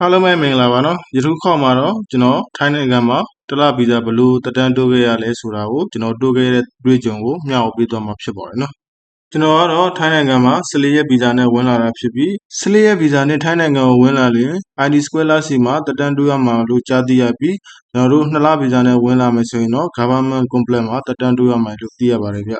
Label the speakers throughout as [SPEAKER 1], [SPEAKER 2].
[SPEAKER 1] အားလုံးပဲမင်္ဂလာပါနော်ယခုခေါက်မှာတော့ကျွန်တော်ထိုင်းနိုင်ငံမှာတစ်လဗီဇာဘယ်လိုတက်တန်းတိုးခဲ့ရလဲဆိုတာကိုကျွန်တော်တိုးခဲ့တဲ့တွေ့ကြုံကိုမျှဝေပေးသွားမှာဖြစ်ပါတယ်နော်ကျွန်တော်ကတော့ထိုင်းနိုင်ငံမှာ14ရက်ဗီဇာနဲ့ဝင်လာတာဖြစ်ပြီး14ရက်ဗီဇာနဲ့ထိုင်းနိုင်ငံကိုဝင်လာရင် ID Square လာစီမှာတက်တန်းတိုးရမှာလို့ကြားသိရပြီးကျွန်တော်တို့2လဗီဇာနဲ့ဝင်လာမယ်ဆိုရင်တော့ Government Complex မှာတက်တန်းတိုးရမှာလို့သိရပါတယ်ဗျ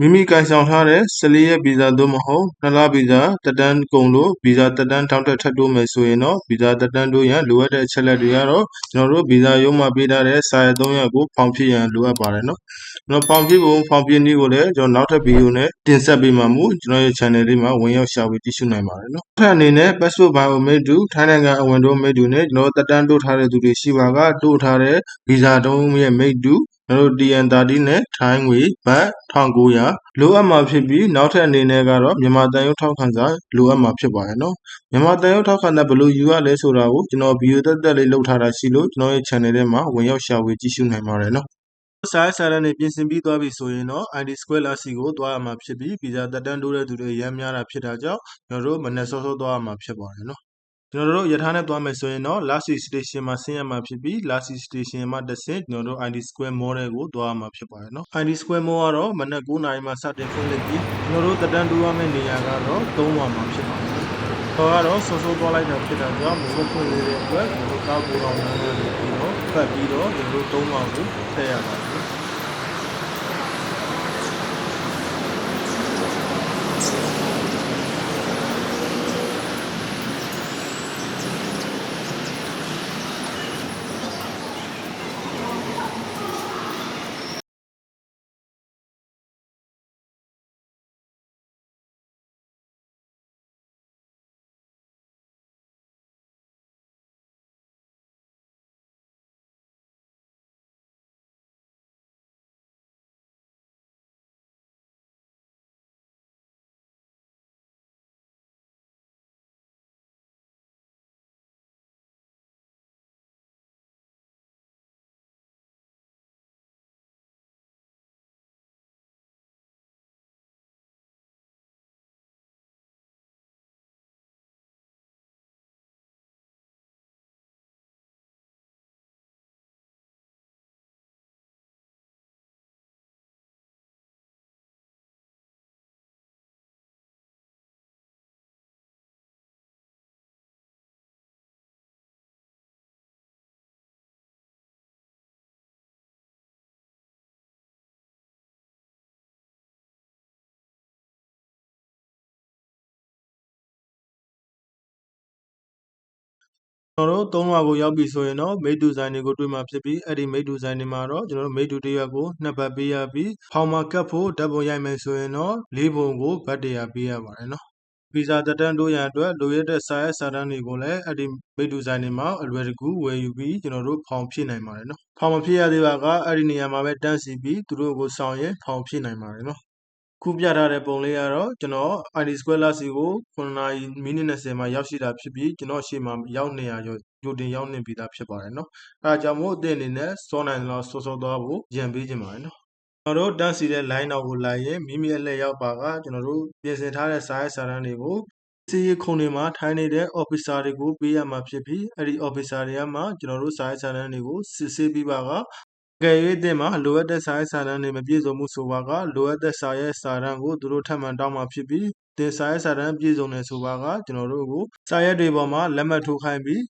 [SPEAKER 1] မိမိကိုင်ဆောင်ထားတဲ့ 14 ရက်ဗီဇာ သို့မဟုတ် 2 လဗီဇာတက်တန်းကုန်လို့ ဗီဇာတက်တန်းတောင်းတက်ထပ်တိုးမယ်ဆိုရင်တော့ ဗီဇာတက်တန်းတိုးရန် လိုအပ်တဲ့အချက်လက်တွေကတော့ ကျွန်တော်တို့ ဗီဇာရုံးမှာပေးထားတဲ့ စာရွက် 3 ရွက်ကို ဖောင်ဖြည့်ရန် လိုအပ်ပါတယ်နော် ကျွန်တော်ဖောင်ဖြည့်ဖို့ဖောင်ဖြည့်နည်းကိုလည်း ကျွန်တော်နောက်ထပ်ဗီဒီယိုနဲ့ တင်ဆက်ပေးမှာမို့ ကျွန်တော်ရဲ့ channel လေးမှာ ဝင်ရောက် ရှာဖွေ ကြည့်ရှုနိုင်ပါတယ်နော်ထပ်အနေနဲ့ passport biometric ထိုင်းနိုင်ငံအဝင်တိုးမိတ်တူနဲ့ ကျွန်တော်တက်တန်းတိုးထားတဲ့သူတွေရှိပါက တိုးထားတဲ့ ဗီဇာတုံးရဲ့ မိတ်တူ ကျွန်တော်တို့ TN30 နဲ့ထိုင်းငွေဘတ်1900လိုအပ်မှာဖြစ်ပြီးနောက်ထပ်အနေနဲ့ကတော့မြန်မာတန်ရုပ်ထောက်ခံစာလိုအပ်မှာဖြစ်ပါတယ်နော်မြန်မာတန်ရုပ်ထောက်ခံစာဘယ်လိုယူရလဲဆိုတာကိုကျွန်တော်ဗီဒီယိုတက်တက်လေးလုပ်ထားတာရှိလို့ကျွန်တော်ရဲ့ channel ထဲမှာဝင်ရောက်ရှာဖွေကြည့်ရှုနိုင်ပါတယ်နော်စာရစာရန်တွေပြင်ဆင်ပြီးသွားပြီဆိုရင်တော့ ID Square လာစီကိုသွားရမှာဖြစ်ပြီးဗီဇာတက်တန်းတိုးတဲ့သူတွေရမ်းများတာဖြစ်တာကြောင့်ကျွန်တော်တို့မနေ့စောစောသွားရမှာဖြစ်ပါတယ်နော် ကျွန်တော်တို့ရထားနဲ့သွားမယ်ဆိုရင်တော့ Lasi Station မှာဆင်းရမှာဖြစ်ပြီး Lasi Station မှာတစ်ဆင့်ကျွန်တော်တို့ ID Square Mall တွေကိုသွားရမှာဖြစ်ပါတယ်နော် ID Square Mall ကတော့မနက်9:00နာရီမှာစတင်ဖွင့်လှစ်ပြီးကျွန်တော်တို့တက်တန်းတိုးရမယ့်နေရာကတော့3ဝါမှာဖြစ်ပါတယ်နော်။တော့ကတော့စောစောသွားလိုက်တာဖြစ်တာကြောင့်မဟုတ်ဖွင့်နေတဲ့အတွက်ကျွန်တော်တို့တောက်ကိုအောင်နေပြီးတော့ဖတ်ပြီးတော့ကျွန်တော်တို့3ဝါကိုထည့်ရပါတယ် ကျွန်တော်တို့၃လွှာကိုရောက်ပြီဆိုရင်တော့မိတ်တူဆိုင်တွေကိုတွေ့မှာဖြစ်ပြီးအဲ့ဒီမိတ်တူဆိုင်တွေမှာတော့ကျွန်တော်တို့မိတ်တူတစ်ရွက်ကိုနှစ်ဘတ်ပေးရပြီးဖောင်မှာကတ်ဖို့ဓာတ်ပုံရိုက်မယ်ဆိုရင်တော့လေးပုံကိုဘတ်တရာပေးရပါတယ်နော်ဗီဇာတက်တန်းတိုးရန်အတွက်လိုရတဲ့စာရွက်စာတမ်းတွေကိုလည်းအဲ့ဒီမိတ်တူဆိုင်တွေမှာအလွယ်တကူဝယ်ယူပြီးကျွန်တော်တို့ဖောင်ဖြည့်နိုင်ပါတယ်နော်ဖောင်မဖြည့်ရသေးပါကအဲ့ဒီနေရာမှာပဲတန်းစီပြီးသူတို့ကိုဆောင်ရင်ဖောင်ဖြည့်နိုင်ပါတယ်နော် ခုပြထားတဲ့ပုံလေးကတော့ကျွန်တော် ID Square လာစီကို9နာရီမိနစ်20မှာရောက်ရှိတာဖြစ်ပြီးကျွန်တော်ရှေ့မှာရောက်နေရရောကြိုတင်ရောက်နေပြီးသားဖြစ်ပါတယ်နော်အဲဒါကြောင့်မို့အသင့်အနေနဲ့စောနိုင်တော့စောစောသွားဖို့ကြံပေးခြင်းပါတယ်နော်ကျွန်တော်တို့တန်းစီတဲ့ line တော့ကိုလိုက်ရင်မိမိအလှည့်ရောက်ပါကကျွန်တော်တို့ပြင်ဆင်ထားတဲ့စာရေးစာတမ်းတွေကိုစီရီခုံတွေမှာထိုင်းနေတဲ့ officer တွေကိုပေးရမှာဖြစ်ပြီးအဲ့ဒီ officer တွေကမှကျွန်တော်တို့စာရေးစာတမ်းတွေကိုစစ်ဆေးပြီးပါက ကယ်၍တင်မှာလိုအပ်တဲ့စာရေးစာတမ်းတွေမပြည့်စုံမှုဆိုပါကလိုအပ်တဲ့စာရေးစာတမ်းကိုသူတို့ထပ်မံတောင်းမှာဖြစ်ပြီးတင်စာရေးစာတမ်းပြည့်စုံတယ်ဆိုပါကကျွန်တော်တို့ကိုစာရက်တွေပေါ်မှာလက်မှတ်ထိုးခိုင်းပြီး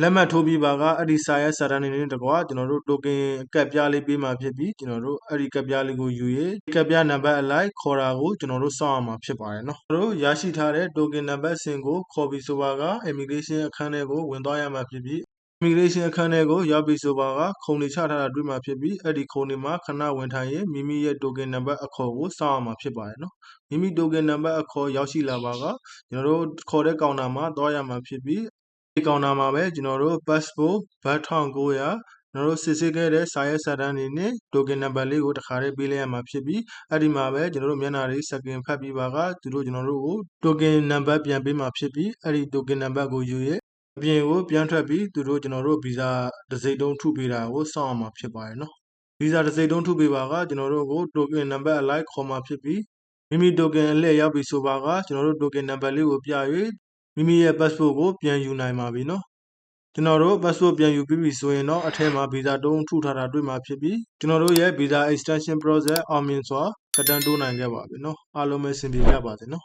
[SPEAKER 1] လက်မှတ်ထိုးပြီးပါကအဲ့ဒီစာရက်စာတမ်းတွေနဲ့တကွာကျွန်တော်တို့ token ကပ်ပြားလေးပေးမှာဖြစ်ပြီးကျွန်တော်တို့အဲ့ဒီကပ်ပြားလေးကိုယူ၍ကပ်ပြားနံပါတ်အလိုက်ခေါ်တာကိုကျွန်တော်တို့စောင့်ရမှာဖြစ်ပါတယ်နော်ကျွန်တော်တို့ရရှိထားတဲ့ token နံပါတ်စင်ကိုခေါ်ပြီးဆိုပါက immigration အခန်းထဲကိုဝင်သွားရမှာဖြစ်ပြီး immigration အခန်းထဲကို ရောက်ပြီဆိုပါက ခုံတွေချထားတာတွေ့မှာဖြစ်ပြီး အဲ့ဒီခုံတွေမှာ ခဏဝင်ထိုင်ရင် မိမိရဲ့ token နံပါတ်အခေါ်ကို စောင့်ရမှာဖြစ်ပါတယ်နော် မိမိ token နံပါတ်အခေါ် ရောက်ရှိလာပါက ကျွန်တော်တို့ခေါ်တဲ့ကောင်တာမှာ သွားရမှာဖြစ်ပြီးဒီကောင်တာမှာပဲ ကျွန်တော်တို့ passport ဘတ်1900 ကျွန်တော်တို့ စစ်ဆေးခဲ့တဲ့ စာရေးစာတမ်းတွေနဲ့ token နံပါတ်လေးကိုတစ်ခါတည်းပေးလိုက်ရမှာဖြစ်ပြီး အဲ့ဒီမှာပဲ ကျွန်တော်တို့ မျက်နှာလေးစကင်ဖတ်ပြီးပါက သူတို့ ကျွန်တော်တို့ကို token နံပါတ်ပြန်ပေးမှာဖြစ်ပြီး အဲ့ဒီ token နံပါတ်ကိုယူရ အပြင်ကိုပြန်ထွက်ပြီးသူတို့ကျွန်တော်တို့ဗီဇာတစ်စိတ်တုံးထုပေးတာကိုစောင့်အောင်မှာဖြစ်ပါတယ်နော်ဗီဇာတစ်စိတ်တုံးထုပေးပါကကျွန်တော်တို့ကို token number အလိုက်ခေါ်မှာဖြစ်ပြီးမိမိ token အလှည့်ရောက်ပြီဆိုပါကကျွန်တော်တို့ token number လေးကိုပြ၍မိမိရဲ့ passport ကိုပြန်ယူနိုင်ပါပြီနော်ကျွန်တော်တို့ passport ပြန်ယူပြီးပြီဆိုရင်တော့အထက်မှာ visa တုံးထုထားတာတွေ့မှာဖြစ်ပြီးကျွန်တော်တို့ရဲ့ visa extension process အောင်မြင်စွာကတန်းတိုးနိုင်ခဲ့ပါပြီနော်အားလုံးပဲဆင်ပြေကြပါစေနော်